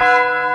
ลู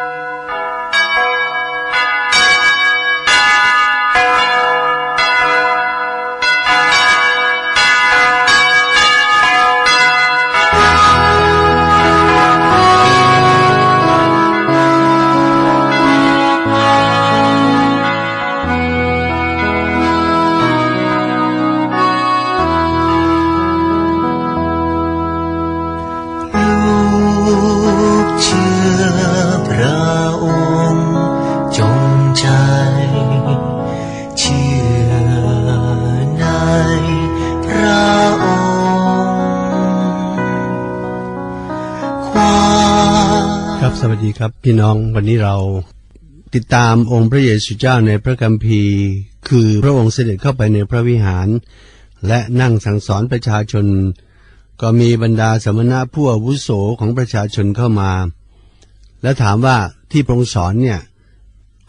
สวัสดีครับพี่น้องวันนี้เราติดตามองค์พระเยซูเจ้าในพระคัมภีร์ คือพระองค์เสด็จเข้าไปในพระวิหาร และนั่งสั่งสอนประชาชน ก็มีบรรดาสมณะผู้อาวุโสของประชาชนเข้ามา และถามว่าที่พระองค์สอนเนี่ย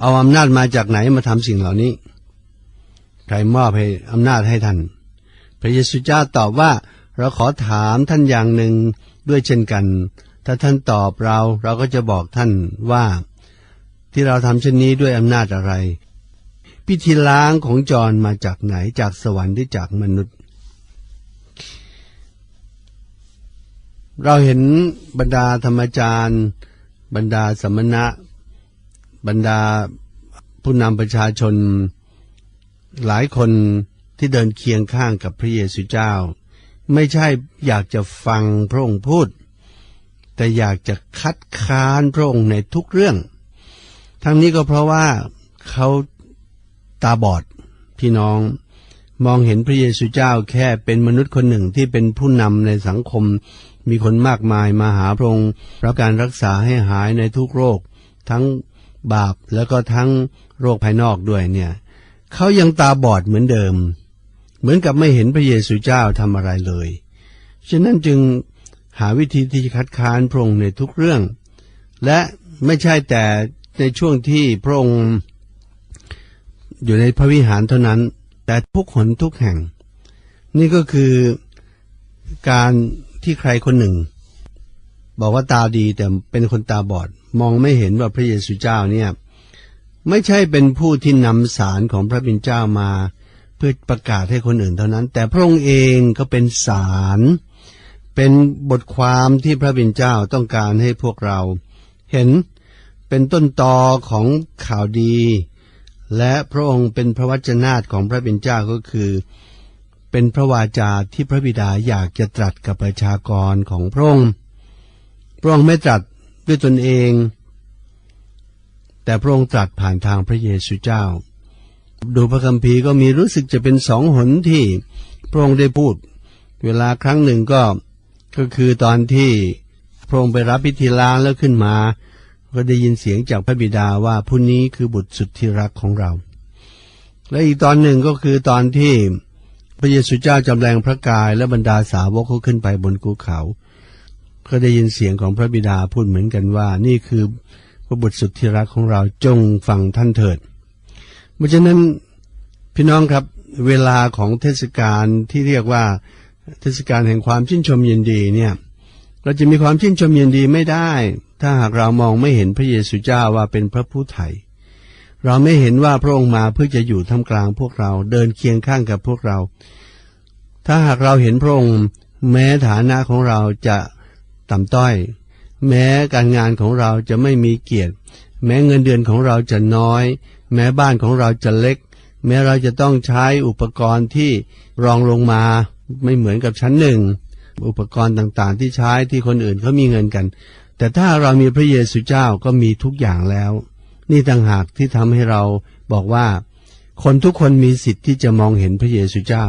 เอาอำนาจมาจากไหนมาทำสิ่งเหล่านี้ ใครมอบให้อำนาจให้ท่าน พระเยซูเจ้าตอบว่าเราขอถามท่านอย่างหนึ่งด้วยเช่นกัน ถ้าท่านตอบเราเราก็จะบอกท่านว่า ที่เราทำเช่นนี้ด้วยอำนาจอะไร พิธีล้างของจรมาจากไหนจากสวรรค์หรือจากมนุษย์ เราเห็นบรรดาธรรมจารย์ บรรดาสมณะ บรรดาผู้นำประชาชน หลายคนที่เดินเคียงข้างกับพระเยซูเจ้า ไม่ใช่อยากจะฟังพระองค์พูด แต่อยากจะคัดค้านพระองค์ในทุกเรื่อง ทั้งนี้ก็เพราะว่าเขาตาบอดพี่น้องมองเห็นพระเยซูเจ้าแค่เป็นมนุษย์คนหนึ่งที่เป็นผู้นำในสังคม มีคนมากมายมาหาพระองค์รับการรักษาให้หายในทุกโรค ทั้งบาปแล้วก็ทั้งโรคภายนอกด้วยเนี่ยเขายังตาบอดเหมือนเดิม เหมือนกับไม่เห็นพระเยซูเจ้าทำอะไรเลย ฉะนั้นจึง หาวิธีที่จะคัดค้านพระองค์ในทุกเรื่อง และไม่ใช่แต่ในช่วงที่พระองค์อยู่ในพระวิหารเท่านั้น แต่ทุกหนทุกแห่ง นี่ก็คือการที่ใครคนหนึ่ง บอกว่าตาดีแต่เป็นคนตาบอด มองไม่เห็นว่าพระเยซูเจ้าเนี่ยไม่ใช่เป็นผู้ที่นำสารของพระบิดาเจ้ามา เพื่อประกาศให้คนอื่นเท่านั้น แต่พระองค์เองก็เป็นสาร เป็นบทความที่พระบิดาเจ้าต้องการให้พวกเรา เห็นเป็นต้นตอของข่าวดี และพระองค์เป็นพระวจนะของพระบิดาเจ้าก็คือ เป็นพระวาจาที่พระบิดาอยากจะตรัสกับประชากรของพระองค์พระองค์ไม่ตรัสด้วยตนเอง แต่พระองค์ตรัสผ่านทางพระเยซูเจ้า ดูพระคัมภีร์ก็มีรู้สึกจะเป็นสองหนที่พระองค์ได้พูด เวลาครั้งหนึ่งก็ ก็คือตอนที่พระองค์ไปรับพิธีล้างแล้วขึ้นมา ก็ได้ยินเสียงจากพระบิดาว่าผู้นี้คือบุตรสุดที่รักของเรา และอีกตอนหนึ่งก็คือตอนที่พระเยซูเจ้าจำแรงพระกายและบรรดาสาวกเขาขึ้นไปบนภูเขา ก็ได้ยินเสียงของพระบิดาพูดเหมือนกันว่า นี่คือพระบุตรสุดที่รักของเราจงฟังท่านเถิด เพราะฉะนั้นพี่น้องครับเวลาของเทศกาลที่เรียกว่า เทศกาลแห่งความชื่นชมยินดีเนี่ย เราจะมีความชื่นชมยินดีไม่ได้ ถ้าหากเรามองไม่เห็นพระเยซูเจ้าว่าเป็นพระผู้ไถ่เราไม่เห็นว่าพระองค์มาเพื่อจะอยู่ท่ามกลางพวกเราเดินเคียงข้างกับพวกเรา ถ้าหากเราเห็นพระองค์แม้ฐานะของเราจะต่ำต้อย แม้การงานของเราจะไม่มีเกียรติ แม้เงินเดือนของเราจะน้อย แม้บ้านของเราจะเล็ก แม้เราจะต้องใช้อุปกรณ์ที่รองลงมา ไม่เหมือนกับชั้นหนึ่งอุปกรณ์ต่างๆ ที่ใช้ที่คนอื่นเขามีเงินกัน แต่ถ้าเรามีพระเยซูเจ้าก็มีทุกอย่างแล้ว นี่ต่างหากที่ทำให้เราบอกว่า คนทุกคนมีสิทธิ์ที่จะมองเห็นพระเยซูเจ้า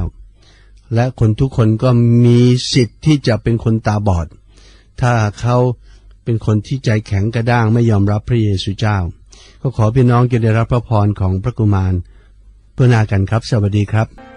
และคนทุกคนก็มีสิทธิ์ที่จะเป็นคนตาบอด ถ้าเขาเป็นคนที่ใจแข็งกระด้างไม่ยอมรับพระเยซูเจ้า ก็ขอพี่น้องจะได้รับพระพรของพระกุมารเพื่อนากันครับ สวัสดีครับ